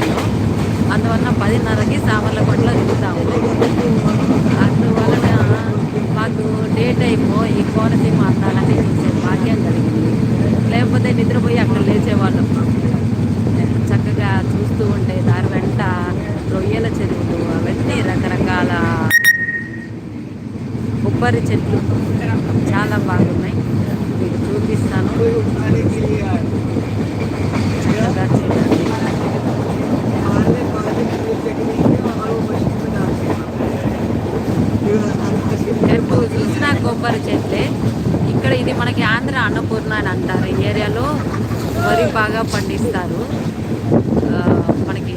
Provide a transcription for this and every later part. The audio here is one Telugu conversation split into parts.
గంటలు అందువలన పదిన్నరకి పదిన్నరకి సామర్లకోటలో దిగుతాము. అందువలన మాకు డే టైము ఈ కోనసీమ అందాలని చూసే భాగ్యం కలిగింది లేకపోతే నిద్రపోయి అక్కడ లేచేవాళ్ళం. చక్కగా చూస్తూ ఉంటే దారి వెంట రొయ్యల చెరువులు అవన్నీ రకరకాల కొబ్బరి చెట్లు. చాలా బాగున్నాయి. మీకు చూపిస్తాను చక్కగా చూడండి ఎటు చూసినా కొబ్బరి చెట్లే ఇక్కడ ఇది మనకి ఆంధ్ర అన్నపూర్ణ అని అంటారు ఈ ఏరియాలో వరి బాగా పండిస్తారు. మనకి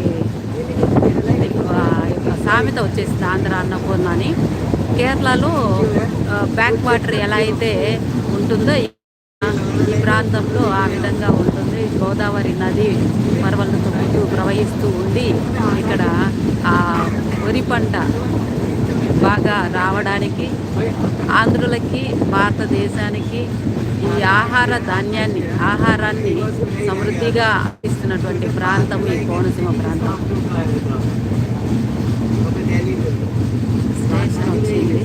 సామెత వచ్చేసింది ఆంధ్ర అన్నపూర్ణ అని. కేరళలో బ్యాక్ వాటర్ ఎలా అయితే ఉంటుందో ఈ ప్రాంతంలో ఆ విధంగా ఉంటుంది. గోదావరి నది పర్వలను తొక్కుతూ ప్రవహిస్తూ ఉండి ఇక్కడ ఆ వరి పంట బాగా రావడానికి ఆంధ్రులకి భారతదేశానికి ఈ ఆహార ధాన్యాన్ని ఆహారాన్ని సమృద్ధిగా ఇస్తున్నటువంటి ప్రాంతం ఈ కోనసీమ ప్రాంతం స్టేషన్ వచ్చింది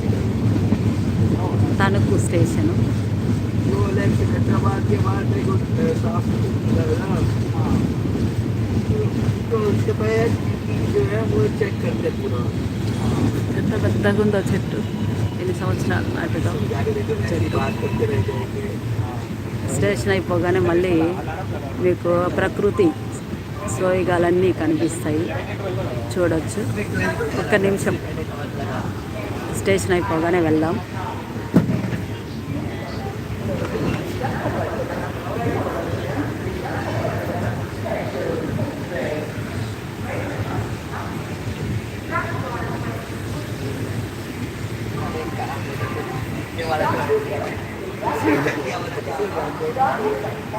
తణుకు స్టేషను हैदराबाद के बाद देखो साफ तो उसके बाद जो है वो चेक करते पूरा ఎంత పెద్దగా ఉందో చెట్టు. ఎన్ని సంవత్సరాలు నాటుదాం చెట్టు. స్టేషన్ అయిపోగానే మళ్ళీ మీకు ప్రకృతి సోయగాలన్నీ కనిపిస్తాయి. చూడొచ్చు. ఒక్క నిమిషం. స్టేషన్ అయిపోగానే వెళ్దాం.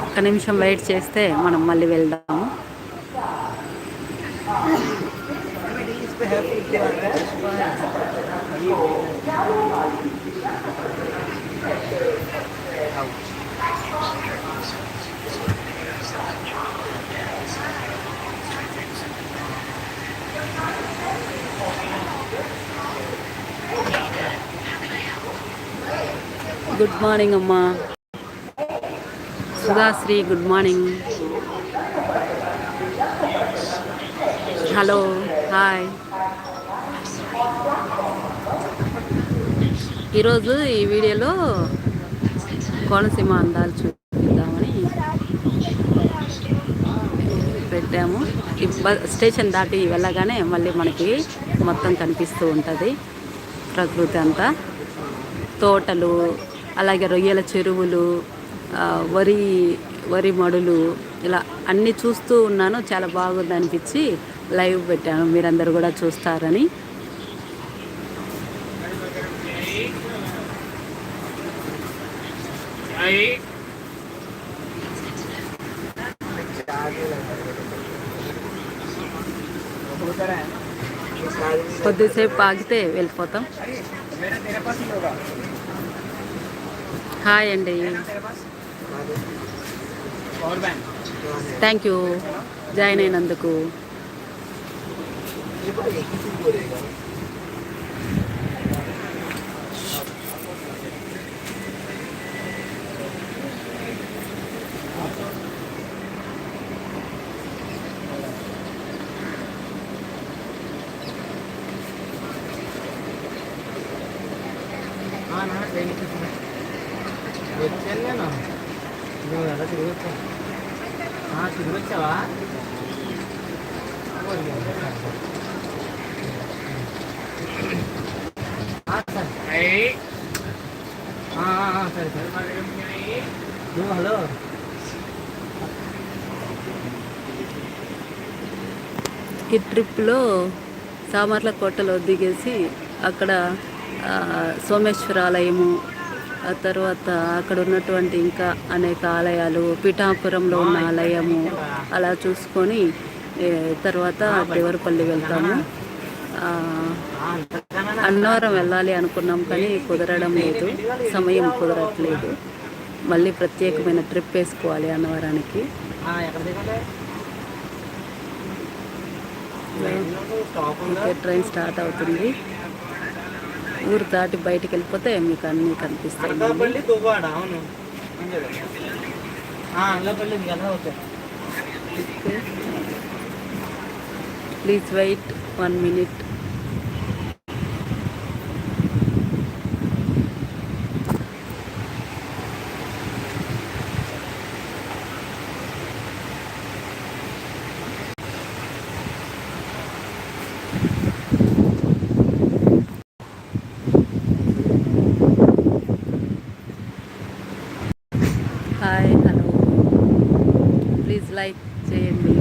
ఒక్క నిమిషం వెయిట్ చేస్తే మనం మళ్ళీ వెళ్దాము. గుడ్ మార్నింగ్ అమ్మా. Sudhasri good morning. Hello hi. ఈరోజు ఈ వీడియోలో కోనసీమ అందాలు చూపిద్దామని పెట్టాము. ఈ స్టేషన్ దాటి వెళ్ళగానే మళ్ళీ మనకి మొత్తం కనిపిస్తూ ఉంటుంది. ప్రకృతి అంతా. తోటలు అలాగే రొయ్యల చెరువులు వరి వరి మడులు ఇలా అన్నీ చూస్తూ ఉన్నాను. చాలా బాగుంది అనిపించి లైవ్ పెట్టాను. మీరందరూ కూడా చూస్తారని. కొద్దిసేపు ఆగితే వెళ్ళిపోతాం. హాయ్ అండి థ్యాంక్ యూ జాయిన్ అయినందుకు Thank you. వెళ్ళాను నువ్వు ఎలా హలో. ఈ ట్రిప్లో సామర్ల కోటలో దిగేసి అక్కడ సోమేశ్వర ఆలయము ఆ తర్వాత అక్కడ ఉన్నటువంటి ఇంకా అనేక ఆలయాలు పిఠాపురంలో ఉన్న ఆలయము అలా చూసుకొని తర్వాత దేవరపల్లి వెళ్తాము. అన్నవరం వెళ్ళాలి అనుకున్నాం కానీ కుదరడం లేదు. సమయం కుదరట్లేదు. మళ్ళీ ప్రత్యేకమైన ట్రిప్ వేసుకోవాలి అన్నవరానికి. ఓకే ట్రైన్ స్టార్ట్ అవుతుంది. ఊరు దాటి బయటికి వెళ్ళిపోతే మీకు అన్నీ కనిపిస్తాయి. Please wait one minute hi hello please like చేయండి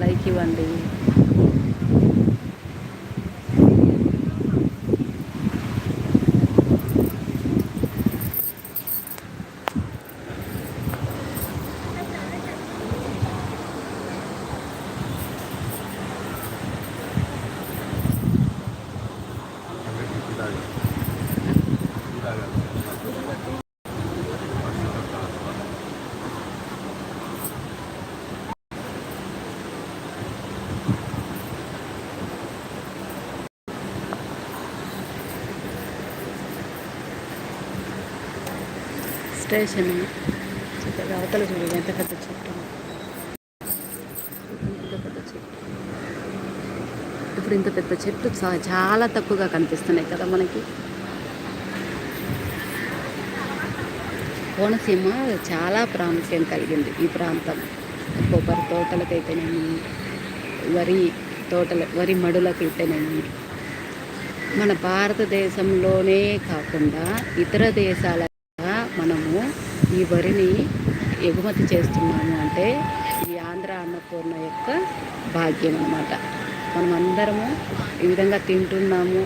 లైక్ ఇవ్వండి స్టేషన్. అవతల చూడండి ఎంత పెద్ద చెట్టు. ఇంత పెద్ద చెట్టు. ఇప్పుడు ఇంత పెద్ద చెట్లు చాలా తక్కువగా కనిపిస్తున్నాయి కదా మనకి. కోనసీమ చాలా ప్రాముఖ్యం కలిగింది ఈ ప్రాంతం. కొబ్బరి తోటలకైతేనేమి వరి తోటల వరి మడులకైతేనేమి. మన భారతదేశంలోనే కాకుండా ఇతర దేశాల ఈ వరిని ఎగుమతి చేస్తున్నాము అంటే ఈ ఆంధ్ర అన్నపూర్ణ యొక్క భాగ్యం అన్నమాట. మనం అందరము ఈ విధంగా తింటున్నాము.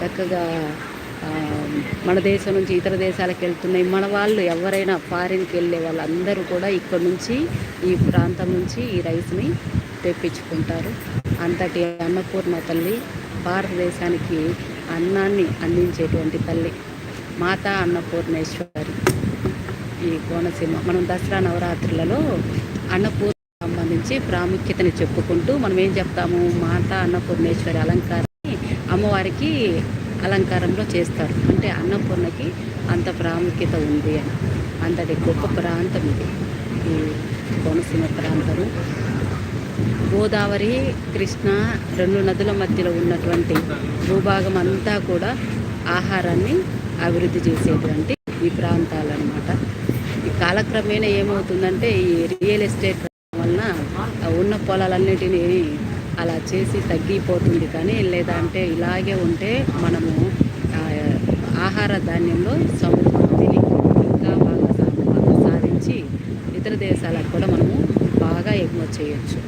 చక్కగా మన దేశం నుంచి ఇతర దేశాలకు వెళ్తున్నాయి. మన వాళ్ళు ఎవరైనా ఫారిన్కి వెళ్ళే వాళ్ళందరూ కూడా ఇక్కడ నుంచి ఈ ప్రాంతం నుంచి ఈ రైస్ని తెప్పించుకుంటారు. అంతటి అన్నపూర్ణ తల్లి భారతదేశానికి అన్నాన్ని అందించేటువంటి తల్లి. మాతా అన్నపూర్ణేశ్వరి. ఈ కోనసీమ మనం దసరా నవరాత్రులలో అన్నపూర్ణ సంబంధించి ప్రాముఖ్యతని చెప్పుకుంటూ మనం ఏం చెప్తాము? మాత అన్నపూర్ణేశ్వరి అలంకారాన్ని అమ్మవారికి అలంకారంలో చేస్తారు. అంటే అన్నపూర్ణకి అంత ప్రాముఖ్యత ఉంది అని. అంతటి గొప్ప ప్రాంతం ఇది. ఈ కోనసీమ ప్రాంతము. గోదావరి కృష్ణ రెండు నదుల మధ్యలో ఉన్నటువంటి భూభాగం అంతా కూడా ఆహారాన్ని అభివృద్ధి చేసేటువంటి ఈ ప్రాంతాలను కాలక్రమేణా ఏమవుతుందంటే ఈ రియల్ ఎస్టేట్ వలన ఉన్న పొలాలన్నిటినీ అలా చేసి తగ్గిపోతుంది కానీ లేదంటే ఇలాగే ఉంటే మనము ఆహార ధాన్యంలో సమృద్ధిని ఇంకా బాగా సాధించి ఇతర దేశాలకు కూడా మనము బాగా ఎగుమతి చేయొచ్చు.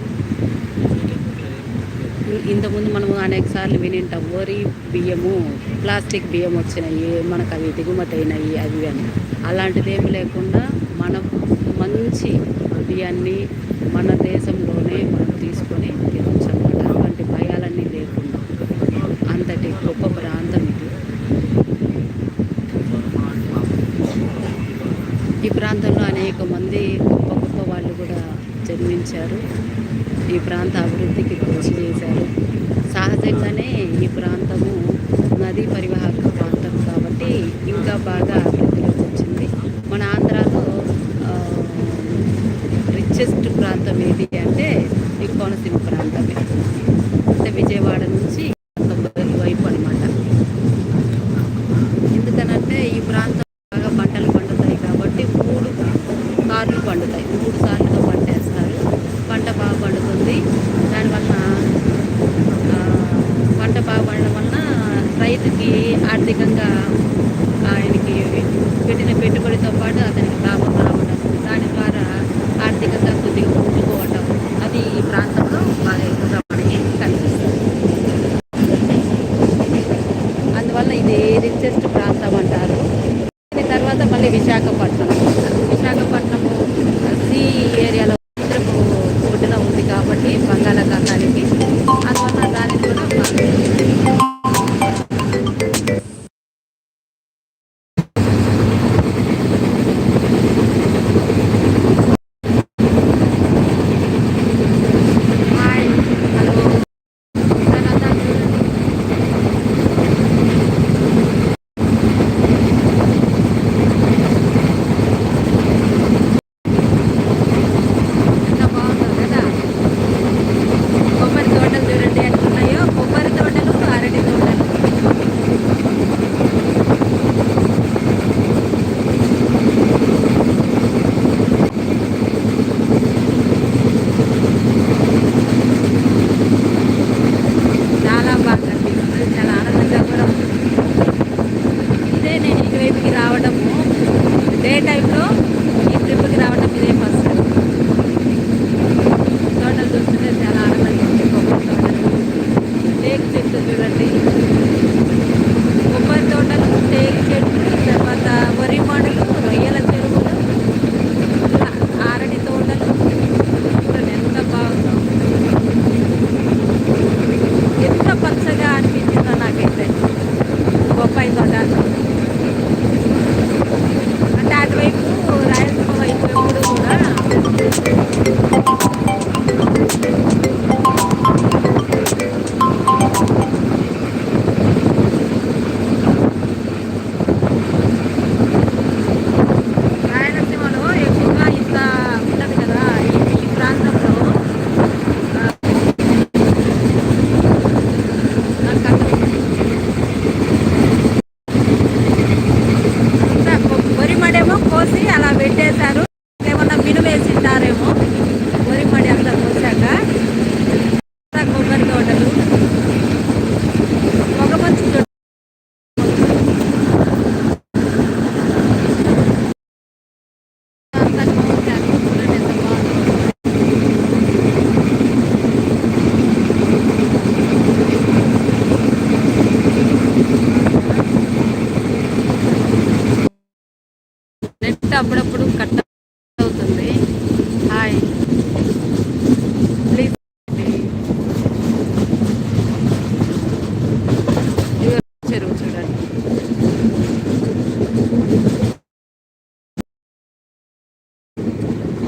ఇంతకుముందు మనము అనేక సార్లు వినింటాం వరి బియ్యము ప్లాస్టిక్ బియ్యం వచ్చినాయి మనకు అవి దిగుమతి అయినాయి అవి అని. అలాంటిది ఏమి లేకుండా మంచి బియ్యాన్ని మన దేశంలోనే మనం తీసుకొని తినొచ్చు అనమాట అలాంటి భయాలన్నీ లేకుండా. అంతటి గొప్ప ప్రాంతం ఇది. ఈ ప్రాంతంలో అనేక మంది గొప్ప గొప్ప వాళ్ళు కూడా జన్మించారు. ఈ ప్రాంత అభివృద్ధికి కృషి చేశారు. సహజంగానే ఈ ప్రాంతము నదీ పరివాహక ప్రాంతం కాబట్టి ఇంకా బాగా అభివృద్ధిలోకి వచ్చింది మన ఆంధ్రాలో రిచెస్ట్ ప్రాంతం ఏది అంటే ఈ కోనసీమ ప్రాంతమే అంటే విజయవాడ నుంచి ఈ వైపు అనమాట ఎందుకనంటే ఈ ప్రాంతం బాగా పంటలు పండుతాయి కాబట్టి మూడు సార్లు పండుతాయి మూడు సార్లుగా పంటేస్తారు పంట బాగా పండుతుంది దానివల్ల ఆ, పంట బాగా పండడం వలన రైతుకి ఆర్థికంగా ఆయనకి పెట్టిన పెట్టుబడితో పాటు అతనికి లాభం రావడం దాని ద్వారా ఆర్థికంగా కొద్దిగా ముందుకోవటం అది ఈ ప్రాంతంలో బాగా ఎక్కువగా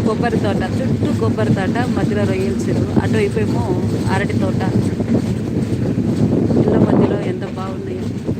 కొబ్బరి తోట చుట్టూ కొబ్బరి తోట మధ్యలో రొయ్యల చెరువు. అటువైపు ఏమో అరటి తోట. ఇళ్ళ మధ్యలో ఎంత బాగున్నాయో.